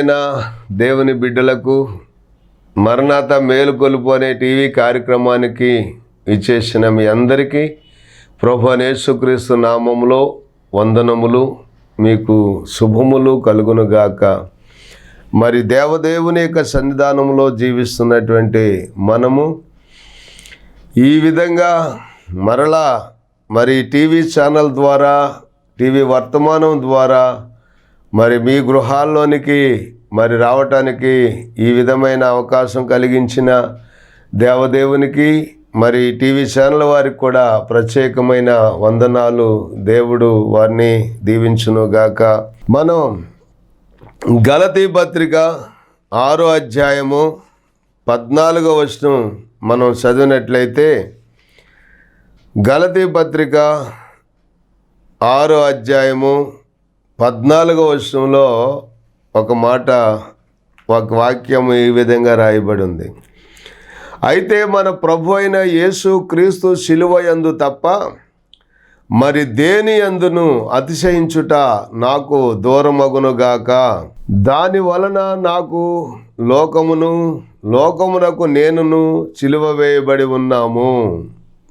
ప్రియమైన దేవుని బిడ్డలకు మరణాత మేలుకొలుపు అనే టీవీ కార్యక్రమానికి ఇచ్చేసిన మీ అందరికీ ప్రభు యేసుక్రీస్తు నామములో వందనములు మీకు శుభములు కలుగునుగాక. మరి దేవదేవుని యొక్క సన్నిధానంలో జీవిస్తున్నటువంటి మనము ఈ విధంగా మరలా మరి టీవీ ఛానల్ ద్వారా టీవీ వర్తమానం ద్వారా మరి మీ గృహాల్లోనికి మరి రావటానికి ఈ విధమైన అవకాశం కలిగించిన దేవదేవునికి మరి టీవీ ఛానల్ వారికి కూడా ప్రత్యేకమైన వందనాలు. దేవుడు వారిని దీవించునుగాక. మనం గలతీ పత్రిక ఆరో అధ్యాయము పద్నాలుగో వచనం మనం చదివినట్లయితే గలతీ పత్రిక ఆరో అధ్యాయము పద్నాలుగో వర్షంలో ఒక మాట ఒక వాక్యం ఈ విధంగా రాయబడి ఉంది. అయితే మన ప్రభు అయిన యేసు క్రీస్తు శిలువ యందు తప్ప మరి దేని అందును అతిశయించుట నాకు దూరమగునుగాక దాని వలన నాకు లోకమును లోకమునకు నేనును చిలువ వేయబడి ఉన్నాము.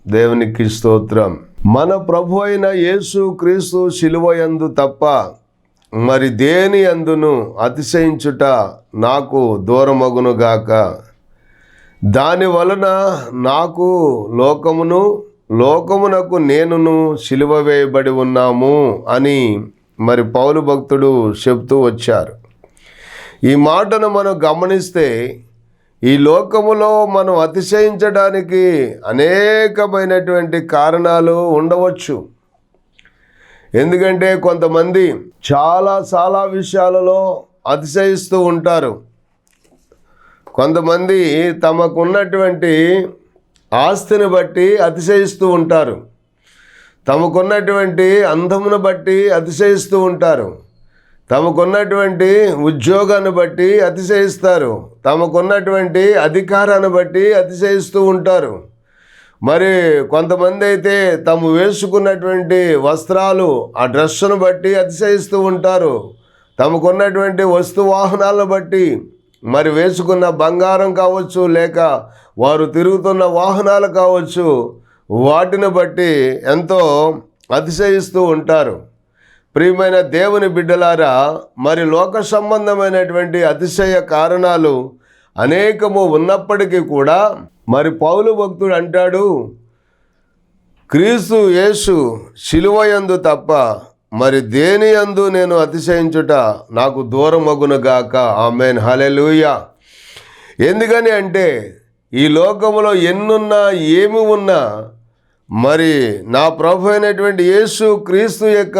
దేవునికి స్తోత్రం. మన ప్రభు అయిన యేసు క్రీస్తు శిలువయందు తప్ప మరి దేని అందును అతిశయించుట నాకు దూరమగునుగాక దాని వలన నాకు లోకమును లోకమునకు నేనును సిలువ వేయబడి ఉన్నాము అని మరి పౌలు భక్తుడు చెప్తూ వచ్చారు. ఈ మాటను మనం గమనిస్తే ఈ లోకములో మనం అతిశయించడానికి అనేకమైనటువంటి కారణాలు ఉండవచ్చు. ఎందుకంటే కొంతమంది చాలా చాలా విషయాలలో అతిశయిస్తూ ఉంటారు. కొంతమంది తమకున్నటువంటి ఆస్తిని బట్టి అతిశయిస్తూ ఉంటారు. తమకున్నటువంటి అందమును బట్టి అతిశయిస్తూ ఉంటారు. తమకున్నటువంటి ఉద్యోగాన్ని బట్టి అతిశయిస్తారు. తమకున్నటువంటి అధికారాన్ని బట్టి అతిశయిస్తూ ఉంటారు. మరి కొంతమంది అయితే తాము వేసుకున్నటువంటి వస్త్రాలు ఆ డ్రెస్సును బట్టి అతిశయిస్తూ ఉంటారు. తమకున్నటువంటి వస్తు వాహనాలను బట్టి మరి వేసుకున్న బంగారం కావచ్చు లేక వారు తిరుగుతున్న వాహనాలు కావచ్చు వాటిని బట్టి ఎంతో అతిశయిస్తూ ఉంటారు. ప్రియమైన దేవుని బిడ్డలారా మరి లోక సంబంధమైనటువంటి అతిశయ కారణాలు అనేకము ఉన్నప్పటికీ కూడా మరి పౌలు భక్తుడు అంటాడు క్రీస్తు యేసు శిలువయందు తప్ప మరి దేని యందు నేను అతిశయించుట నాకు దూరమగునుగాక? ఆమెన్. హలెలుయ ఎందుకని అంటే ఈ లోకములో ఎన్నున్నా ఏమి ఉన్నా మరి నా ప్రభు అయినటువంటి యేసు క్రీస్తు యొక్క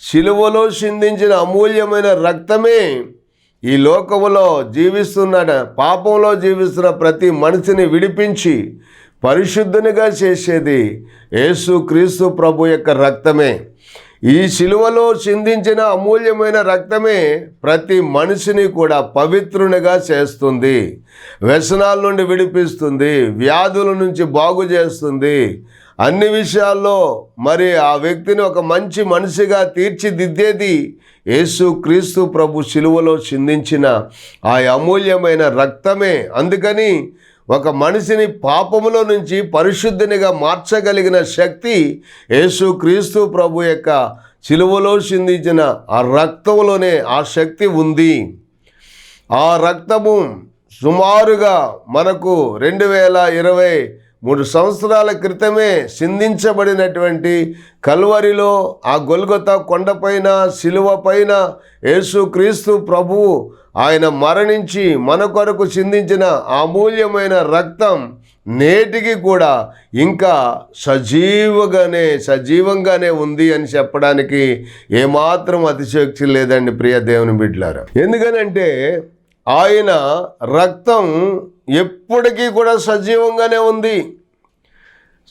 శిలువలో చిందించిన అమూల్యమైన రక్తమే ఈ లోకములో జీవిస్తున్న పాపంలో జీవిస్తున్న ప్రతి మనిషిని విడిపించి పరిశుద్ధునిగా చేసేది యేసు క్రీస్తు ప్రభు యొక్క రక్తమే. ఈ శిలువలో చిందించిన అమూల్యమైన రక్తమే ప్రతి మనిషిని కూడా పవిత్రునిగా చేస్తుంది. వ్యసనాల నుండి విడిపిస్తుంది వ్యాధుల నుంచి బాగు చేస్తుంది అన్ని విషయాల్లో మరి ఆ వ్యక్తిని ఒక మంచి మనిషిగా తీర్చిదిద్దేది యేసు క్రీస్తు ప్రభు శిలువలో చిందించిన ఆ అమూల్యమైన రక్తమే. అందుకని ఒక మనిషిని పాపములో నుంచి పరిశుద్ధినిగా మార్చగలిగిన శక్తి యేసు క్రీస్తు ప్రభు యొక్క చిలువలో చిందించిన ఆ రక్తంలోనే ఆ శక్తి ఉంది. ఆ రక్తము సుమారుగా మనకు రెండు వేల ఇరవై మూడు సంవత్సరాల క్రితమే సింధించబడినటువంటి కల్వరిలో ఆ గొల్గొత కొండపైన శిలువ పైన యేసు ప్రభువు ఆయన మరణించి మన కొరకు చిందించిన అమూల్యమైన రక్తం నేటికి కూడా ఇంకా సజీవగానే సజీవంగానే ఉంది అని చెప్పడానికి ఏమాత్రం అతిశయోక్తి లేదండి ప్రియ దేవుని బిడ్లారా ఎందుకనంటే ఆయన రక్తం ఎప్పటికీ కూడా సజీవంగానే ఉంది.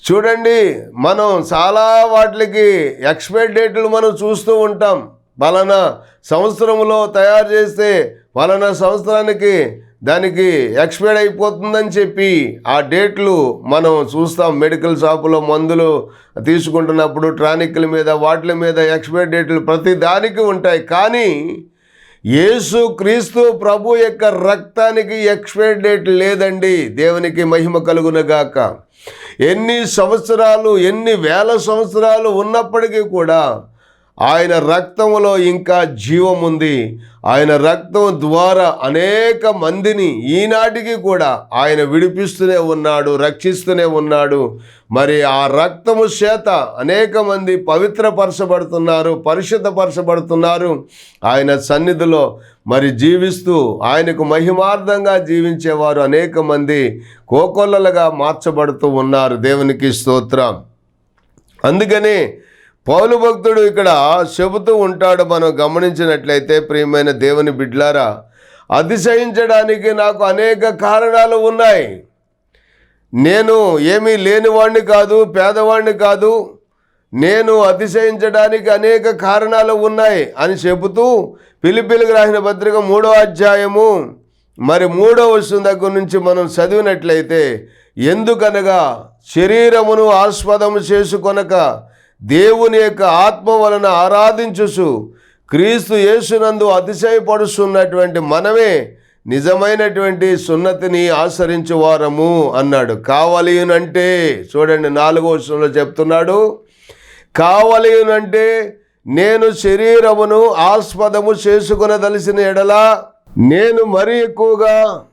చూడండి మనం చాలా వాటికి ఎక్స్పైర్ డేట్లు మనం చూస్తూ ఉంటాం. పలానా సంవత్సరంలో తయారు చేస్తే పలానా సంవత్సరానికి దానికి ఎక్స్పైర్ అయిపోతుందని చెప్పి ఆ డేట్లు మనం చూస్తాం. మెడికల్ షాపులో మందులు తీసుకుంటున్నప్పుడు ట్రానిక్ల మీద వాటిల మీద ఎక్స్పైర్ డేట్లు ప్రతి దానికి ఉంటాయి. కానీ యేసు క్రీస్తు ప్రభు యొక్క రక్తానికి ఎక్స్పైర్ డేట్ లేదండి. దేవునికి మహిమ కలుగునగాక. ఎన్ని సంవత్సరాలు ఎన్ని వేల సంవత్సరాలు ఉన్నప్పటికీ కూడా ఆయన రక్తములో ఇంకా జీవం ఉంది. ఆయన రక్తం ద్వారా అనేక మందిని ఈనాటికి కూడా ఆయన విడిపిస్తూనే ఉన్నాడు రక్షిస్తూనే ఉన్నాడు. మరి ఆ రక్తము చేత అనేక మంది పవిత్రపరచబడుతున్నారు పరిశుద్ధపరచబడుతున్నారు. ఆయన సన్నిధిలో మరి జీవిస్తూ ఆయనకు మహిమార్థంగా జీవించేవారు అనేక మంది కోకొల్లలుగా మార్చబడుతూ ఉన్నారు. దేవునికి స్తోత్రం. అందుకని పౌలు భక్తుడు ఇక్కడ చెబుతూ ఉంటాడు మనం గమనించినట్లయితే ప్రియమైన దేవుని బిడ్లారా అతిశయించడానికి నాకు అనేక కారణాలు ఉన్నాయి. నేను ఏమీ లేనివాణ్ణి కాదు పేదవాణ్ణి కాదు నేను అతిశయించడానికి అనేక కారణాలు ఉన్నాయి అని చెబుతూ పిలిపిలికి రాసిన పత్రిక మూడో అధ్యాయము మరి మూడో వస్తున్న దగ్గర నుంచి మనం చదివినట్లయితే ఎందుకనగా శరీరమును ఆస్పదము చేసుకొనక దేవుని యొక్క ఆత్మ వలన ఆరాధించుసు క్రీస్తు యేసునందు అతిశయపడుస్తున్నటువంటి మనమే నిజమైనటువంటి సున్నతిని ఆచరించు వారము అన్నాడు. కావలియునంటే చూడండి నాలుగో వచనంలో చెప్తున్నాడు. కావలియునంటే నేను శరీరమును ఆస్పదము చేసుకునదలిసిన ఎడలా నేను మరీ ఎక్కువగా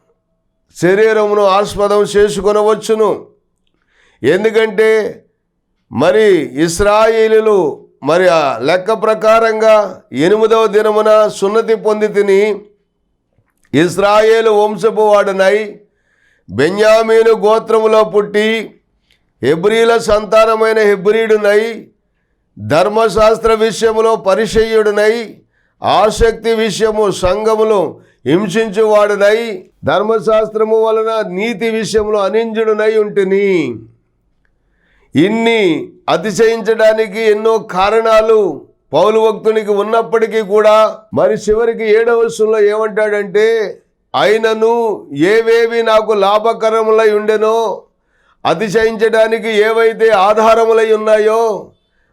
శరీరమును ఆస్పదం చేసుకొనవచ్చును. ఎందుకంటే మరి ఇస్రాయిలు మరి ఆ లెక్క ప్రకారంగా ఎనిమిదవ దినమున సున్నతి పొంది తిని ఇస్రాయేలు వంశపు వాడునై బెన్యామీను గోత్రములో పుట్టి హెబ్రీల సంతానమైన హెబ్రీడునై ధర్మశాస్త్ర విషయములో పరిచయుడునై ఆసక్తి విషయము సంఘములు హింసించువాడునై ధర్మశాస్త్రము వలన నీతి విషయంలో అనింజుడునై ఉంటిని. ఇన్ని అతిశయించడానికి ఎన్నో కారణాలు పౌలు భక్తునికి ఉన్నప్పటికీ కూడా మరి చివరికి ఏడవ వర్షంలో ఏమంటాడంటే అయినను ఏవేవి నాకు లాభకరములై ఉండెనో అతిశయించడానికి ఏవైతే ఆధారములై ఉన్నాయో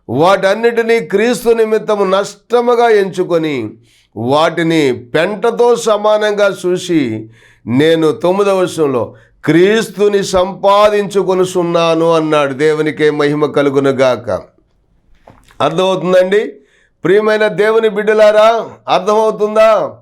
వాటన్నిటినీ క్రీస్తు నిమిత్తము నష్టముగా ఎంచుకొని వాటిని పెంటతో సమానంగా చూసి నేను తొమ్మిదవ వర్షంలో క్రీస్తుని సంపాదించుకొనుసున్నాను అన్నాడు. దేవునికే మహిమ కలుగునుగాక. అర్థమవుతుందండి? ప్రియమైన దేవుని బిడ్డలారా అర్థమవుతుందా?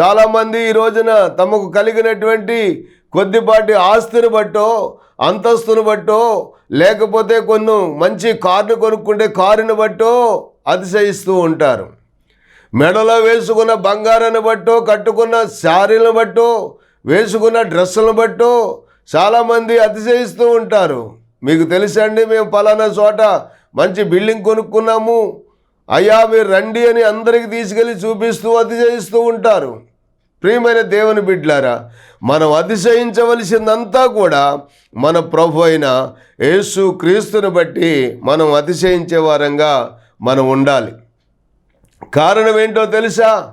చాలామంది ఈ రోజున తమకు కలిగినటువంటి కొద్దిపాటి ఆస్తిని బట్టో అంతస్తును బట్టో లేకపోతే కొన్ని మంచి కారును కొనుక్కుంటే కారుని బట్టో అతిశయిస్తూ ఉంటారు. మెడలో వేసుకున్న బంగారాన్ని బట్టో కట్టుకున్న శారీలను బట్టో వేసుకున్న డ్రెస్సులను బట్టో చాలామంది అతిశయిస్తూ ఉంటారు. మీకు తెలుసండి మేము పలానా చోట మంచి బిల్డింగ్ కొనుక్కున్నాము. అయ్యా మీరు రండి అని అందరికి తీసుకెళ్ళి చూపిస్తూ అతిశయిస్తూ ఉంటారు. ప్రియమైన దేవుని బిడ్లారా మనం అతిశయించవలసిందంతా కూడా మన ప్రభు అయిన యేసు క్రీస్తుని బట్టి మనం అతిశయించే వారంగా మనం ఉండాలి. కారణం ఏంటో తెలుసా?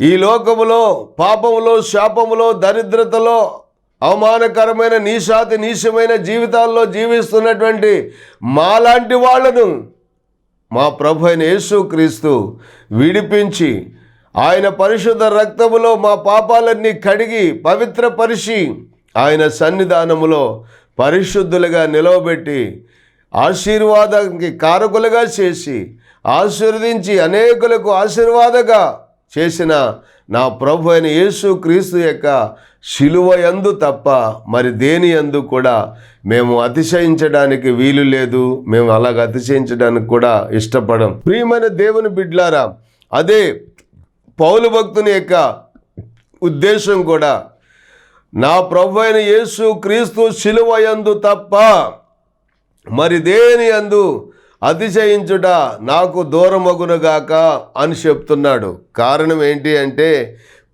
ఈ లోకములో పాపములో శాపములో దరిద్రతలో అవమానకరమైన నీశాతి నీచమైన జీవితాల్లో జీవిస్తున్నటువంటి మాలాంటి వాళ్ళను మా ప్రభు అయిన యేసుక్రీస్తు విడిపించి ఆయన పరిశుద్ధ రక్తములో మా పాపాలన్నీ కడిగి పవిత్రపరిచి ఆయన సన్నిధానములో పరిశుద్ధులుగా నిలవబెట్టి ఆశీర్వాదానికి కారకులుగా చేసి ఆశీర్వదించి అనేకులకు ఆశీర్వాదగా చేసిన నా ప్రభు అయిన యేసు క్రీస్తు యొక్క శిలువయందు తప్ప మరి దేని యందు కూడా మేము అతిశయించడానికి వీలు లేదు. మేము అలాగ అతిశయించడానికి కూడా ఇష్టపడం. ప్రియమైన దేవుని బిడ్లారా అదే పౌలు భక్తుని యొక్క ఉద్దేశం కూడా నా ప్రభు అయిన యేసు క్రీస్తు శిలువ యందు తప్ప మరి దేని అందు అతిశయించుట నాకు దూరమగునుగాక అని చెప్తున్నాడు. కారణం ఏంటి అంటే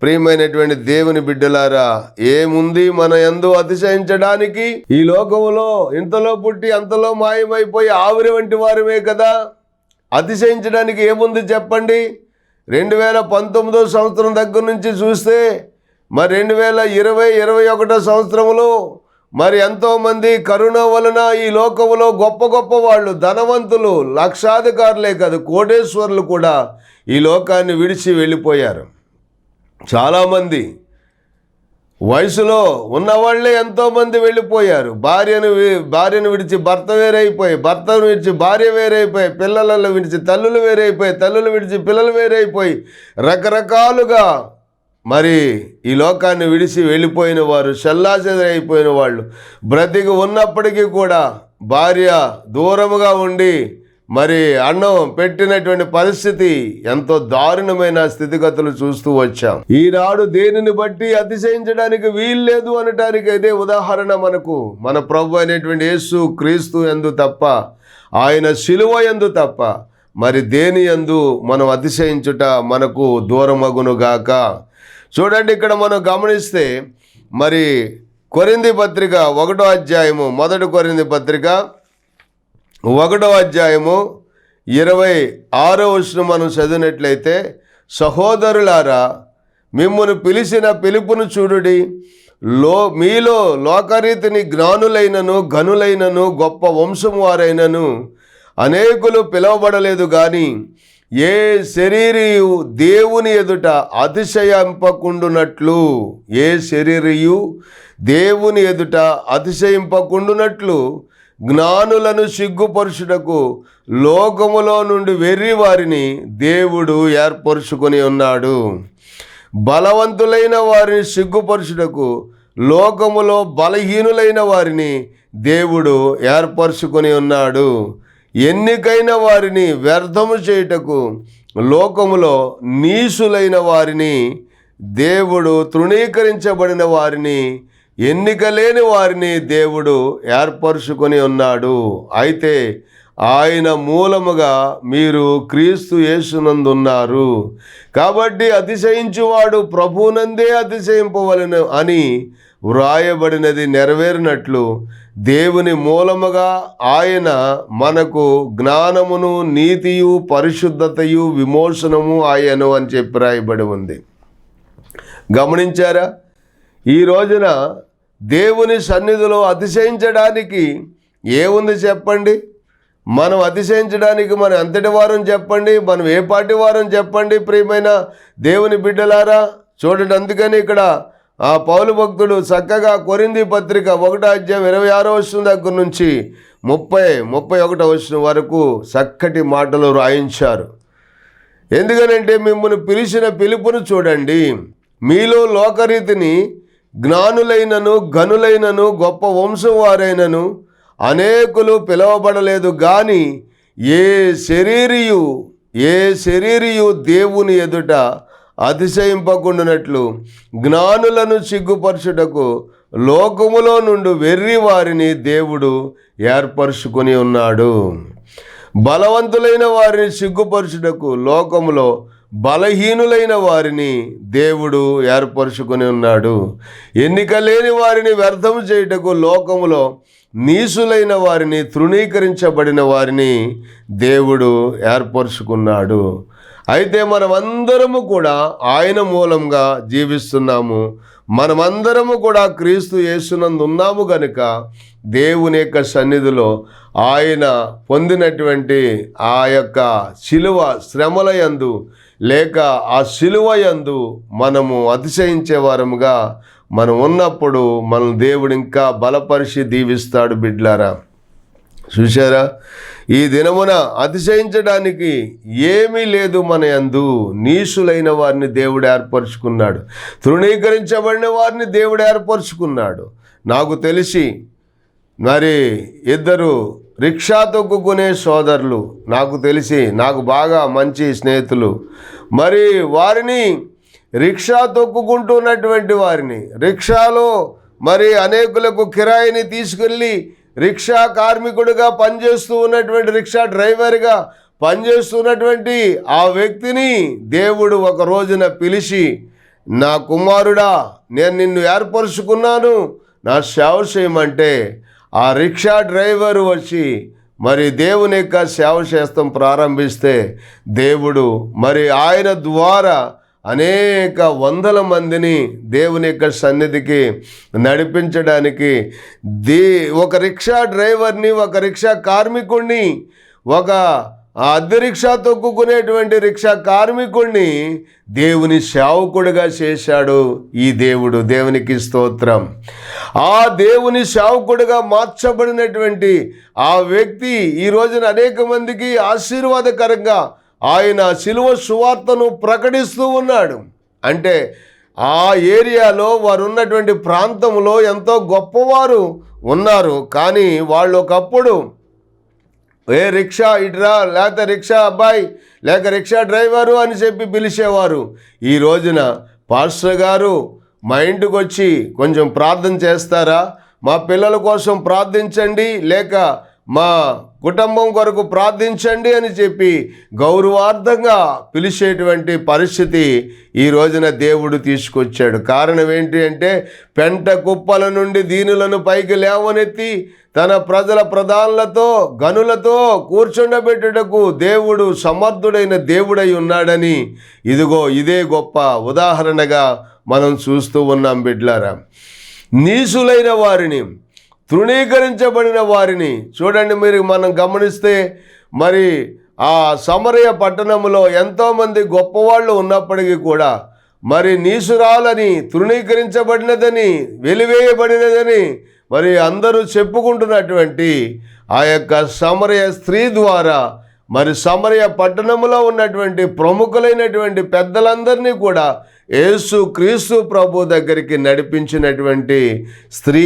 ప్రియమైనటువంటి దేవుని బిడ్డలారా ఏముంది మన ఎందు అతిశయించడానికి? ఈ లోకములో ఇంతలో పుట్టి అంతలో మాయమైపోయి ఆవిరి వంటి వారమే కదా? అతిశయించడానికి ఏముంది చెప్పండి? రెండు వేల పంతొమ్మిదో సంవత్సరం దగ్గర నుంచి చూస్తే మరి రెండు వేల ఇరవై ఇరవై ఒకటో సంవత్సరంలో మరి ఎంతోమంది కరోనా వలన ఈ లోకములో గొప్ప గొప్ప వాళ్ళు ధనవంతులు లక్షాధికారులే కాదు కోటేశ్వరులు కూడా ఈ లోకాన్ని విడిచి వెళ్ళిపోయారు. చాలామంది వయసులో ఉన్నవాళ్ళే ఎంతోమంది వెళ్ళిపోయారు. భార్యను భార్యను విడిచి భర్త వేరైపోయి భర్తను విడిచి భార్య వేరైపోయి పిల్లలను విడిచి తల్లులు వేరైపోయి తల్లులు విడిచి పిల్లలు వేరైపోయి రకరకాలుగా మరి ఈ లోకాన్ని విడిచి వెళ్ళిపోయిన వారు అయిపోయిన వాళ్ళు. బ్రతికి ఉన్నప్పటికీ కూడా భార్య దూరముగా ఉండి మరి అన్నం పెట్టినటువంటి పరిస్థితి ఎంతో దారుణమైన స్థితిగతులు చూస్తూ వచ్చాం. ఈనాడు దేనిని బట్టి అతిశయించడానికి వీల్లేదు అనటానికి ఇదే ఉదాహరణ మనకు. మన ప్రభు అనేటువంటి యేసు క్రీస్తు ఎందు తప్ప ఆయన శిలువ ఎందు తప్ప మరి దేని ఎందు మనం అతిశయించుట మనకు దూరమగునుగాక చూడండి ఇక్కడ మనం గమనిస్తే మరి కొరింది పత్రిక ఒకటో అధ్యాయము మొదటి కొరింది పత్రిక ఒకటో అధ్యాయము ఇరవై ఆరో వచనం మనం చదివినట్లయితే సహోదరులారా మిమ్మల్ని పిలిచిన పిలుపును చూడుడి. లో మీలో లోకరీతిని జ్ఞానులైనను ఘనులైనను గొప్ప వంశం వారైనను అనేకులు పిలువబడలేదు కానీ ఏ శరీరియు దేవుని ఎదుట అతిశయింపకుండునట్లు ఏ శరీరియు దేవుని ఎదుట అతిశయింపకుండునట్లు జ్ఞానులను సిగ్గుపరుచుటకు లోకములో నుండి వెర్రి వారిని దేవుడు ఏర్పరుచుకొని ఉన్నాడు. బలవంతులైన వారిని సిగ్గుపరుచుటకు లోకములో బలహీనులైన వారిని దేవుడు ఏర్పరచుకొని ఉన్నాడు. ఎన్నికైన వారిని వ్యర్థము చేయుటకు లోకములో నీసులైన వారిని దేవుడు తృణీకరించబడిన వారిని ఎన్నిక లేని వారిని దేవుడు ఏర్పరుచుకొని ఉన్నాడు. అయితే ఆయన మూలముగా మీరు క్రీస్తు యేసునందున్నారు. కాబట్టి అతిశయించువాడు ప్రభునందే అతిశయింపవలను అని వ్రాయబడినది నెరవేరినట్లు దేవుని మూలముగా ఆయన మనకు జ్ఞానమును నీతియు పరిశుద్ధతయు విమోచనము ఆయను అని చెప్పి రాయబడి ఉంది. గమనించారా? ఈ రోజున దేవుని సన్నిధిలో అతిశయించడానికి ఏముంది చెప్పండి? మనం అతిశయించడానికి మనం ఎంతటి వారం చెప్పండి? మనం ఏ పాటి వారం చెప్పండి ప్రియమైన దేవుని బిడ్డలారా? చూడండి అందుకని ఇక్కడ ఆ పౌలు భక్తుడు చక్కగా కొరింది పత్రిక ఒకటో అధ్యాయం ఇరవై ఆరో వచ్చిన దగ్గర నుంచి ముప్పై ముప్పై ఒకటో వచ్చిన వరకు చక్కటి మాటలు రాయించారు. ఎందుకనంటే మిమ్మల్ని పిలిచిన పిలుపును చూడండి. మీలో లోకరీతిని జ్ఞానులైనను ఘనులైనను గొప్ప వంశం వారైనను అనేకులు పిలువబడలేదు కానీ ఏ శరీరియు ఏ శరీరియు దేవుని ఎదుట అతిశయింపకుండానట్లు జ్ఞానులను సిగ్గుపరచుటకు లోకములో నుండి వెర్రి వారిని దేవుడు ఏర్పరచుకొని ఉన్నాడు. బలవంతులైన వారిని సిగ్గుపరచుటకు లోకములో బలహీనులైన వారిని దేవుడు ఏర్పరచుకొని ఉన్నాడు. ఎన్నిక లేని వారిని వ్యర్థం చేయుటకు లోకములో నీసులైన వారిని తృణీకరించబడిన వారిని దేవుడు ఏర్పరచుకున్నాడు. అయితే మనమందరము కూడా ఆయన మూలంగా జీవిస్తున్నాము. మనమందరము కూడా క్రీస్తు యేసునందు ఉన్నాము గనుక దేవుని యొక్క సన్నిధిలో ఆయన పొందినటువంటి ఆ యొక్క శిలువ శ్రమల యందు లేక ఆ శిలువ యందు మనము అతిశయించే వారముగా మనం ఉన్నప్పుడు మన దేవుడు ఇంకా బలపరిచి దీవిస్తాడు బిడ్లారా. చూశారా? ఈ దినమున అతిశయించడానికి ఏమీ లేదు మన యందు. నీసులైన వారిని దేవుడు ఏర్పరచుకున్నాడు. తృణీకరించబడిన వారిని దేవుడు ఏర్పరచుకున్నాడు. నాకు తెలిసి మరి ఇద్దరు రిక్షా తొక్కుకునే సోదరులు నాకు తెలిసి నాకు బాగా మంచి స్నేహితులు. మరి వారిని రిక్షా తొక్కుకుంటున్నటువంటి వారిని రిక్షాలో మరి అనేకులకు కిరాయిని తీసుకెళ్ళి రిక్షా కార్మికుడిగా పనిచేస్తూ ఉన్నటువంటి రిక్షా డ్రైవర్గా పనిచేస్తున్నటువంటి ఆ వ్యక్తిని దేవుడు ఒక రోజున పిలిచి నా కుమారుడా నేను నిన్ను ఏర్పరుచుకున్నాను. నా సేవ చేయమంటే ఆ రిక్షా డ్రైవర్ వచ్చి మరి దేవుని యొక్క సేవ చేస్తాం ప్రారంభిస్తే దేవుడు మరి ఆయన ద్వారా అనేక వందల మందిని దేవుని యొక్క సన్నిధికి నడిపించడానికి దే ఒక రిక్షా డ్రైవర్ని ఒక రిక్షా కార్మికుడిని ఒక ఆ అద్దె రిక్షా తొక్కుకునేటువంటి రిక్షా కార్మికుడిని దేవుని శావకుడుగా చేశాడు ఈ దేవుడు దేవునికి స్తోత్రం. ఆ దేవుని శావకుడుగా మార్చబడినటువంటి ఆ వ్యక్తి ఈ రోజున అనేక మందికి ఆశీర్వాదకరంగా ఆయన శిలువ సువార్తను ప్రకటిస్తూ ఉన్నాడు. అంటే ఆ ఏరియాలో వారు ఉన్నటువంటి ప్రాంతంలో ఎంతో గొప్పవారు ఉన్నారు. కానీ వాళ్ళు ఒకప్పుడు ఏ రిక్షా ఇట్రా లేకపోతే రిక్షా అబ్బాయి లేక రిక్షా డ్రైవరు అని చెప్పి పిలిచేవారు. ఈ రోజున పాస్టర్ గారు మా ఇంటికి వచ్చి కొంచెం ప్రార్థన చేస్తారా? మా పిల్లల కోసం ప్రార్థించండి లేక మా కుటుంబం కొరకు ప్రార్థించండి అని చెప్పి గౌరవార్థంగా పిలిచేటువంటి పరిస్థితి ఈ రోజున దేవుడు తీసుకొచ్చాడు. కారణం ఏంటి అంటే పెంట కుప్పల నుండి దీనులను పైకి లేవనెత్తి తన ప్రజల ప్రధానులతో గనులతో కూర్చుండబెట్టుటకు దేవుడు సమర్థుడైన దేవుడై ఉన్నాడని ఇదిగో ఇదే గొప్ప ఉదాహరణగా మనం చూస్తూ ఉన్నాం బిడ్లారా. నీసులైన వారిని తృణీకరించబడిన వారిని. చూడండి మీరు మనం గమనిస్తే మరి ఆ సమరయ పట్టణంలో ఎంతోమంది గొప్పవాళ్ళు ఉన్నప్పటికీ కూడా మరి నీసురాలని తృణీకరించబడినదని వెలివేయబడినదని మరి అందరూ చెప్పుకుంటున్నటువంటి ఆ యొక్క సమరయ స్త్రీ ద్వారా మరి సమరయ పట్టణంలో ఉన్నటువంటి ప్రముఖులైనటువంటి పెద్దలందరినీ కూడా యేసు క్రీస్తు ప్రభు దగ్గరికి నడిపించినటువంటి స్త్రీ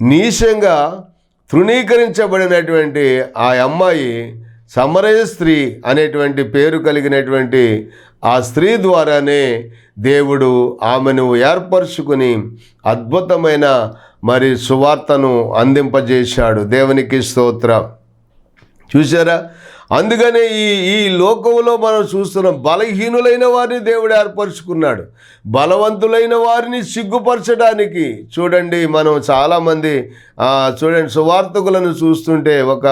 నీచంగా తృణీకరించబడినటువంటి ఆ అమ్మాయి సమరయ స్త్రీ అనేటువంటి పేరు కలిగినటువంటి ఆ స్త్రీ ద్వారానే దేవుడు ఆమెను ఏర్పరచుకుని అద్భుతమైన మరి సువార్తను అందింపజేశాడు. దేవునికి స్తోత్రం. చూసారా అందుకనే ఈ ఈ లోకంలో మనం చూస్తున్నాం బలహీనులైన వారిని దేవుడు ఏర్పరచుకున్నాడు. బలవంతులైన వారిని సిగ్గుపరచడానికి చూడండి మనం చాలామంది చూడండి సువార్తకులను చూస్తుంటే ఒక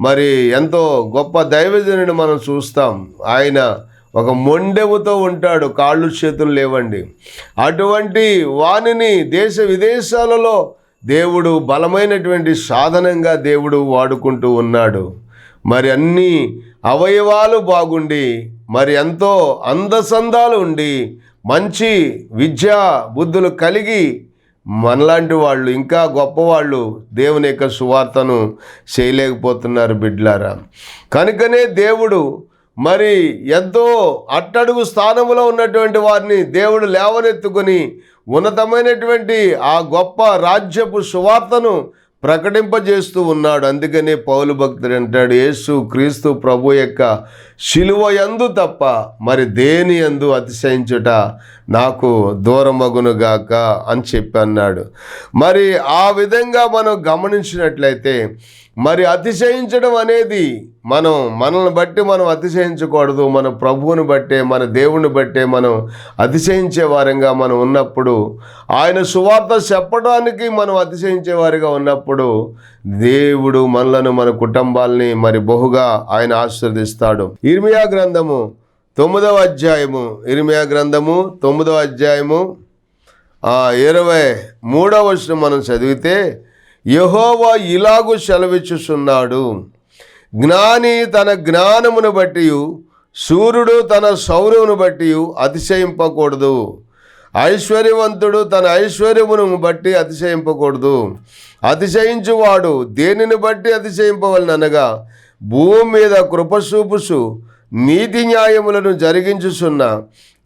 మరి ఎంతో గొప్ప దైవజనుని మనం చూస్తాం. ఆయన ఒక మొండెముతో ఉంటాడు కాళ్ళు చేతులు లేవండి. అటువంటి వానిని దేశ విదేశాలలో దేవుడు బలమైనటువంటి సాధనంగా దేవుడు వాడుకుంటూ ఉన్నాడు. మరి అన్ని అవయవాలు బాగుండి మరి ఎంతో అందసందాలు ఉండి మంచి విద్యా బుద్ధులు కలిగి మనలాంటి వాళ్ళు ఇంకా గొప్పవాళ్ళు దేవుని యొక్క సువార్తను చేయలేకపోతున్నారు బిడ్లారా. కనుకనే దేవుడు మరి ఎంతో అట్టడుగు స్థానంలో ఉన్నటువంటి వారిని దేవుడు లేవనెత్తుకొని ఉన్నతమైనటువంటి ఆ గొప్ప రాజ్యపు సువార్తను ప్రకటింపజేస్తూ ఉన్నాడు. అందుకనే పౌలు భక్తుడు అంటాడు యేసు క్రీస్తు ప్రభు యొక్క శిలువయందు తప్ప మరి దేని యందు అతిశయించుట నాకు దూరమగునుగాక అని చెప్పి అన్నాడు. మరి ఆ విధంగా మనం గమనించినట్లయితే మరి అతిశయించడం అనేది మనం మనల్ని బట్టి మనం అతిశయించకూడదు. మన ప్రభువుని బట్టే మన దేవుని బట్టే మనం అతిశయించే వారంగా మనం ఉన్నప్పుడు ఆయన సువార్త చెప్పడానికి మనం అతిశయించే వారిగా ఉన్నప్పుడు దేవుడు మనలను మన కుటుంబాల్ని మరి బహుగా ఆయన ఆశీర్దిస్తాడు ఇర్మియా గ్రంథము తొమ్మిదవ అధ్యాయము. ఇర్మియా గ్రంథము తొమ్మిదవ అధ్యాయము ఇరవై మూడవ వర్షం మనం చదివితే యహోవా ఇలాగు సెలవిచ్చుచున్నాడు. జ్ఞాని తన జ్ఞానమును బట్టి సూర్యుడు తన సౌర్యమును బట్టి అతిశయింపకూడదు. ఐశ్వర్యవంతుడు తన ఐశ్వర్యమును బట్టి అతిశయింపకూడదు. అతిశయించువాడు దేనిని బట్టి అతిశయింపవలనగా భూమి మీద కృపసూపుసు నీతి న్యాయములను జరిగించుచున్న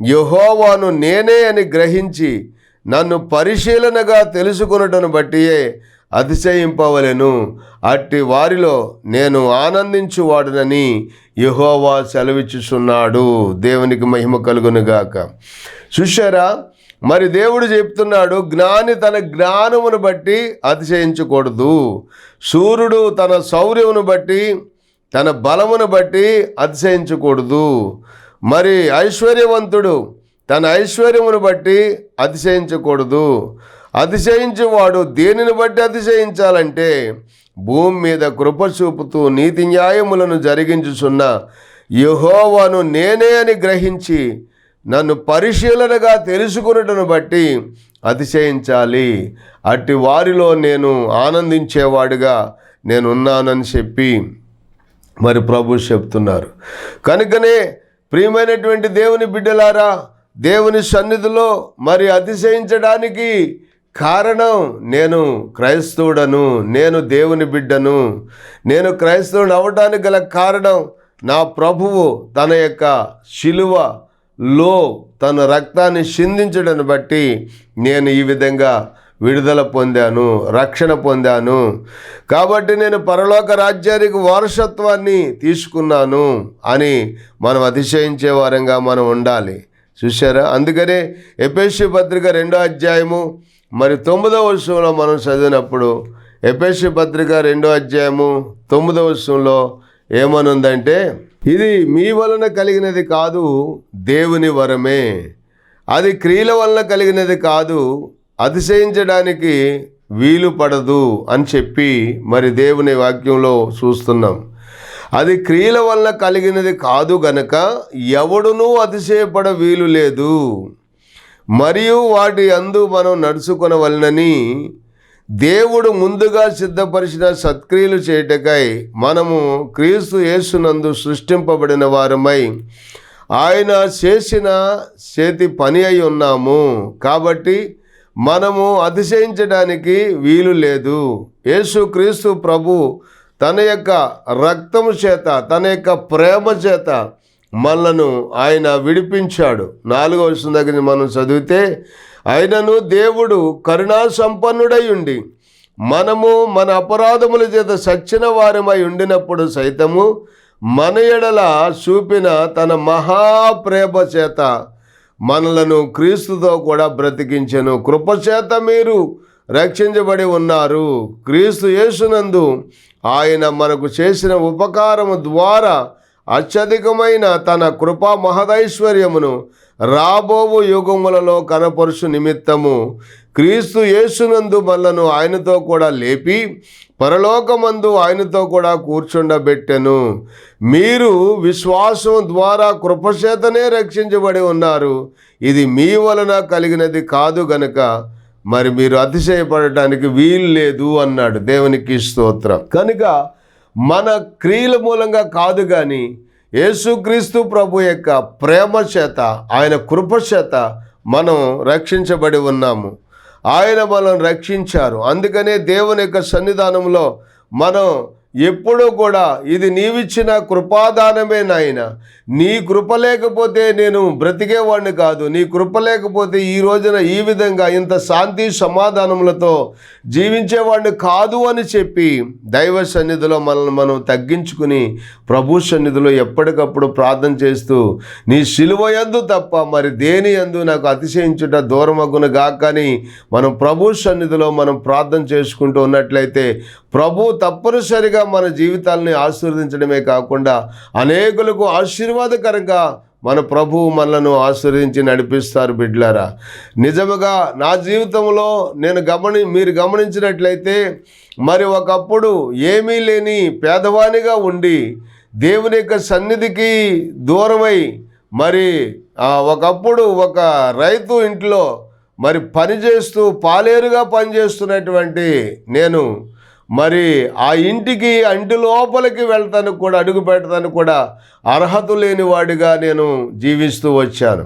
యహోవాను నేనే అని గ్రహించి నన్ను పరిశీలనగా తెలుసుకున్నటను బట్టియే అతిశయింపవలెను. అట్టి వారిలో నేను ఆనందించువాడునని యహోవా సెలవిచ్చుచున్నాడు. దేవునికి మహిమ కలుగునుగాక. చూశారా మరి దేవుడు చెప్తున్నాడు జ్ఞాని తన జ్ఞానమును బట్టి అతిశయించకూడదు. సూర్యుడు తన శౌర్యమును బట్టి తన బలమును బట్టి అతిశయించకూడదు. మరి ఐశ్వర్యవంతుడు తన ఐశ్వర్యమును బట్టి అతిశయించకూడదు. అతిశయించేవాడు దేనిని బట్టి అతిశయించాలంటే భూమి మీద కృప చూపుతూ నీతి న్యాయములను జరిగించుచున్న యహోవాను నేనే అని గ్రహించి నన్ను పరిశీలనగా తెలుసుకున్నటను బట్టి అతిశయించాలి. అట్టి వారిలో నేను ఆనందించేవాడుగా నేనున్నానని చెప్పి మరి ప్రభు చెప్తున్నారు. కనుకనే ప్రియమైనటువంటి దేవుని బిడ్డలారా దేవుని సన్నిధిలో మరి అతిశయించడానికి కారణం నేను క్రైస్తవుడను నేను దేవుని బిడ్డను. నేను క్రైస్తవుడు అవ్వడానికి గల కారణం నా ప్రభువు తన యొక్క శిలువలో తన రక్తాన్ని చిందించడం బట్టి నేను ఈ విధంగా విడుదల పొందాను రక్షణ పొందాను. కాబట్టి నేను పరలోక రాజ్యానికి వారసత్వాన్ని తీసుకున్నాను అని మనం అతిశయించే వారంగా మనం ఉండాలి. చూసారా అందుకనే ఎపేషి పత్రిక రెండో అధ్యాయము మరి తొమ్మిదవ వర్షంలో మనం చదివినప్పుడు ఎపేషి పత్రిక రెండో అధ్యాయము తొమ్మిదవ వర్షంలో ఏమనుందంటే ఇది మీ వలన కలిగినది కాదు దేవుని వరమే. అది క్రియల వలన కలిగినది కాదు అతిశయించడానికి వీలు పడదు అని చెప్పి మరి దేవుని వాక్యంలో చూస్తున్నాం. అది క్రియల వల్ల కలిగినది కాదు గనక ఎవడునూ అతిశయపడ వీలు లేదు. మరియు వాటి అందు మనం నడుచుకొనవలనని దేవుడు ముందుగా సిద్ధపరిచిన సత్క్రియలు చేయుటకై మనము క్రీస్తు యేసునందు సృష్టింపబడిన వారమై ఆయన చేసిన చేతి పని అయి ఉన్నాము. కాబట్టి మనము అతిశయించడానికి వీలు లేదు. యేసుక్రీస్తు ప్రభు తన యొక్క రక్తము చేత తన యొక్క ప్రేమ చేత మనలను ఆయన విడిపించాడు. నాలుగో వచ్చిన దగ్గర మనం చదివితే ఆయనను దేవుడు కరుణా సంపన్నుడై ఉండి మనము మన అపరాధముల చేత సచ్చిన వారమై ఉండినప్పుడు సైతము మన ఎడల చూపిన తన మహాప్రేమ చేత మనలను క్రీస్తుతో కూడా బ్రతికించెను. కృపచేత మీరు రక్షించబడి ఉన్నారు. క్రీస్తు యేసునందు ఆయన మనకు చేసిన ఉపకారము ద్వారా అత్యధికమైన తన కృపా మహదైశ్వర్యమును రాబోవు యుగములలో కనపరుచు నిమిత్తము క్రీస్తు యేసునందు మనలను ఆయనతో కూడా లేపి పరలోకమందు ఆయనతో కూడా కూర్చుండబెట్టెను. మీరు విశ్వాసం ద్వారా కృపచేతనే రక్షించబడి ఉన్నారు. ఇది మీ వలన కలిగినది కాదు గనుక మరి మీరు అతిశయపడటానికి వీలు లేదు అన్నాడు దేవునికి స్తోత్రం. కనుక మన క్రియల మూలంగా కాదు కానీ యేసుక్రీస్తు ప్రభు యొక్క ప్రేమ చేత ఆయన కృప చేత మనం రక్షించబడి ఉన్నాము. ఆయన మనం రక్షించారు. అందుకనే దేవుని యొక్క సన్నిధానంలో మనం ఎప్పుడూ కూడా ఇది నీవిచ్చిన కృపాదానమే నాయన. నీ కృప లేకపోతే నేను బ్రతికేవాడిని కాదు. నీ కృప లేకపోతే ఈ రోజున ఈ విధంగా ఇంత శాంతి సమాధానములతో జీవించేవాడిని కాదు అని చెప్పి దైవ సన్నిధిలో మనల్ని మనం తగ్గించుకుని ప్రభు సన్నిధిలో ఎప్పటికప్పుడు ప్రార్థన చేస్తూ నీ శిలువ యందు తప్ప మరి దేని యందు నాకు అతిశయించుట దూరమగును గాకని మనం ప్రభు సన్నిధిలో మనం ప్రార్థన చేసుకుంటూ ఉన్నట్లయితే ప్రభు తప్పనిసరిగా మన జీవితాలని ఆశీర్వదించడమే కాకుండా అనేకులకు ఆశీర్వాదకరంగా మన ప్రభువు మనలను ఆశీర్వదించి నడిపిస్తారు బిడ్లారా. నిజముగా నా జీవితంలో నేను గమని మీరు గమనించినట్లయితే మరి ఒకప్పుడు ఏమీ లేని పేదవానిగా ఉండి దేవుని యొక్క సన్నిధికి దూరమై మరి ఒకప్పుడు ఒక రైతు ఇంట్లో మరి పనిచేస్తూ పాలేరుగా పనిచేస్తున్నటువంటి నేను మరి ఆ ఇంటికి అంటి లోపలికి వెళ్తానికి కూడా అడుగు పెట్టడానికి కూడా అర్హత లేని వాడిగా నేను జీవిస్తూ వచ్చాను.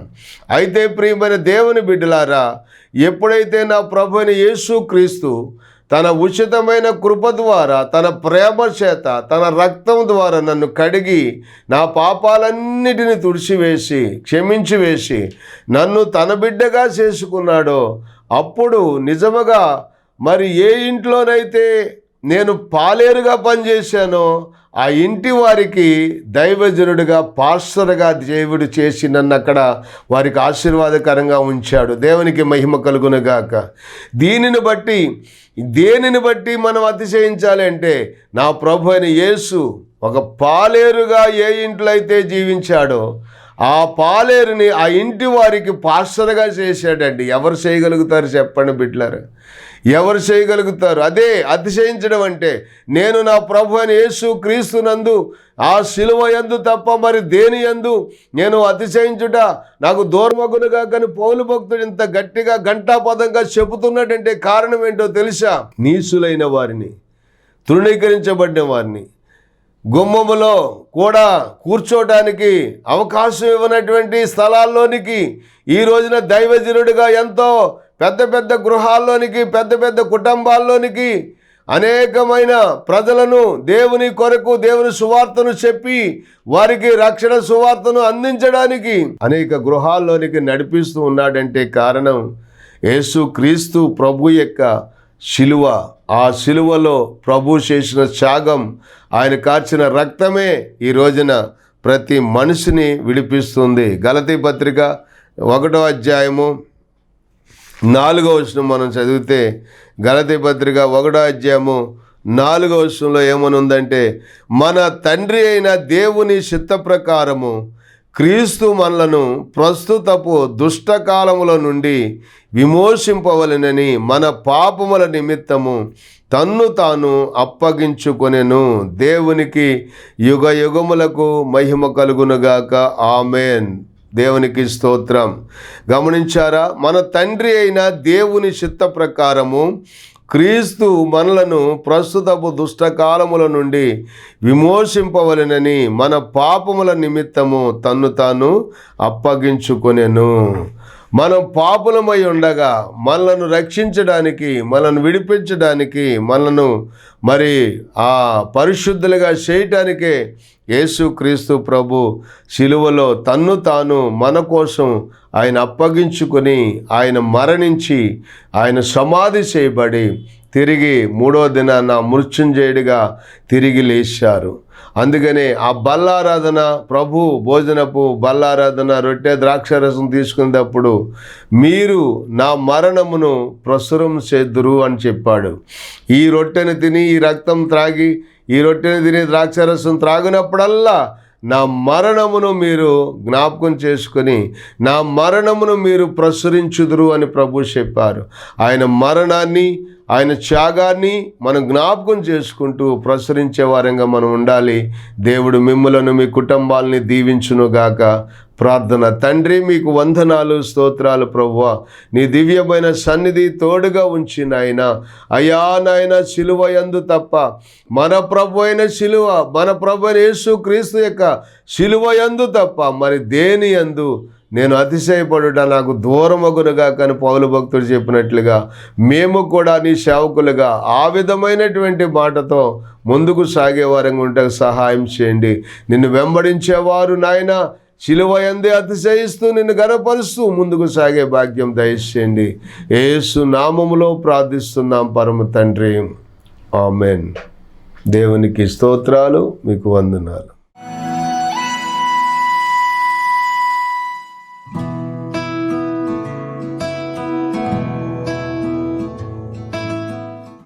అయితే ప్రియమైన దేవుని బిడ్డలారా ఎప్పుడైతే నా ప్రభు అయిన యేసు క్రీస్తు తన ఉచితమైన కృప ద్వారా తన ప్రేమ చేత తన రక్తం ద్వారా నన్ను కడిగి నా పాపాలన్నిటిని తుడిచివేసి క్షమించి వేసి నన్ను తన బిడ్డగా చేసుకున్నాడో అప్పుడు నిజముగా మరి ఏ ఇంట్లోనైతే నేను పాలేరుగా పనిచేశానో. ఆ ఇంటి వారికి దైవజనుడిగా పాస్టర్గా దేవుడు చేసి నన్ను అక్కడ వారికి ఆశీర్వాదకరంగా ఉంచాడు. దేవునికి మహిమ కలుగునగాక. దీనిని బట్టి దేనిని బట్టి మనం అతిశయించాలి అంటే నా ప్రభు అయిన యేసు ఒక పాలేరుగా ఏ ఇంట్లో అయితే జీవించాడో ఆ పాలేరుని ఆ ఇంటి వారికి పాస్టర్గా చేశాడండి ఎవరు చేయగలుగుతారు చెప్పండి బిడ్డలారు ఎవరు చేయగలుగుతారు? అదే అతిశయించడం అంటే నేను నా ప్రభు అని యేసు క్రీస్తునందు ఆ శిలువ యందు తప్ప మరి దేని యందు నేను అతిశయించుట? నాకు దూరమగునుగా కానీ పౌలు భక్తుడు ఇంత గట్టిగా ఘంటాపదంగా చెబుతున్నాడంటే కారణం ఏంటో తెలుసా? నీసులైన వారిని తృణీకరించబడిన వారిని. గుమ్మములో కూడా కూర్చోటానికి అవకాశం ఇవ్వనటువంటి స్థలాల్లోనికి ఈ రోజున దైవజనుడిగా ఎంతో పెద్ద పెద్ద గృహాల్లోనికి పెద్ద పెద్ద కుటుంబాల్లోనికి అనేకమైన ప్రజలను దేవుని కొరకు దేవుని సువార్తను చెప్పి వారికి రక్షణ సువార్తను అందించడానికి అనేక గృహాల్లోనికి నడిపిస్తూ ఉన్నాడంటే కారణం యేసు క్రీస్తు ప్రభు యొక్క శిలువ. ఆ శిలువలో ప్రభు చేసిన త్యాగం ఆయన కార్చిన రక్తమే ఈ రోజున ప్రతి మనిషిని విడిపిస్తుంది. గలతీ పత్రిక ఒకటో అధ్యాయము నాలుగో వచనం మనం చదివితే గలతీ పత్రిక ఒకటో అధ్యాయము నాలుగో వచనంలో ఏమనుందంటే మన తండ్రి అయిన దేవుని చిత్త ప్రకారము క్రీస్తు మనలను ప్రస్తుతపు దుష్టకాలముల నుండి విమోషింపవలనని మన పాపముల నిమిత్తము తన్ను తాను అప్పగించుకొనెను. దేవునికి యుగ యుగములకు మహిమ కలుగునుగాక. ఆమెన్. దేవునికి స్తోత్రం. గమనించారా? మన తండ్రి అయిన దేవుని చిత్త ప్రకారము క్రీస్తు మనలను ప్రస్తుతపు దుష్టకాలముల నుండి విమోచింపవలెనని మన పాపముల నిమిత్తము తన్ను తాను అప్పగించుకొనెను. మనం పాపులమై ఉండగా మనలను రక్షించడానికి మనల్ని విడిపించడానికి మనను మరి ఆ పరిశుద్ధులుగా చేయటానికే యేసుక్రీస్తు ప్రభు శిలువలో తన్ను తాను మన కోసం ఆయన అప్పగించుకొని ఆయన మరణించి ఆయన సమాధి చేయబడి తిరిగి మూడో దినాన మృత్యుంజయుడిగా తిరిగి లేచారు. అందుకనే ఆ బల్లారాధన ప్రభు భోజనపు బల్లారాధన రొట్టె ద్రాక్షరసం తీసుకునేటప్పుడు మీరు నా మరణమును ప్రసురం చేద్దురు అని చెప్పాడు. ఈ రొట్టెను తిని ఈ రక్తం త్రాగి ఈ రొట్టెను తిని ద్రాక్షరసం త్రాగినప్పుడల్లా నా మరణమును మీరు జ్ఞాపకం చేసుకొని నా మరణమును మీరు ప్రసురించుదురు అని ప్రభు చెప్పారు. ఆయన మరణాన్ని ఆయన త్యాగాన్ని మనం జ్ఞాపకం చేసుకుంటూ ప్రసరించే వారంగా మనం ఉండాలి. దేవుడు మిమ్మలను మీ కుటుంబాలని దీవించునుగాక. ప్రార్థన. తండ్రి మీకు వందనాలు స్తోత్రాలు ప్రభువ. నీ దివ్యమైన సన్నిధి తోడుగా ఉంచి నాయన. అయా నాయన శిలువ ఎందు తప్ప మన ప్రభు అయిన శిలువ మన ప్రభు అయిన యేసు క్రీస్తు యొక్క శిలువ యందు తప్ప మరి దేని యందు? నేను అతిశయపడుట నాకు దూరమగునుగా కానీ పౌలు భక్తుడు చెప్పినట్లుగా. మేము కూడా నీ సేవకులుగా ఆ విధమైనటువంటి మాటతో ముందుకు సాగేవారంగా ఉంటే సహాయం చేయండి. నిన్ను వెంబడించేవారు నాయన. శిలువ ఎందే అతిశయిస్తూ నిన్ను గనపరుస్తూ ముందుకు సాగే భాగ్యం దయచేయండి. ఏసు నామములో ప్రార్థిస్తున్నాం పరమ తండ్రి. ఆమెన్. దేవునికి స్తోత్రాలు మీకు వందనాలు.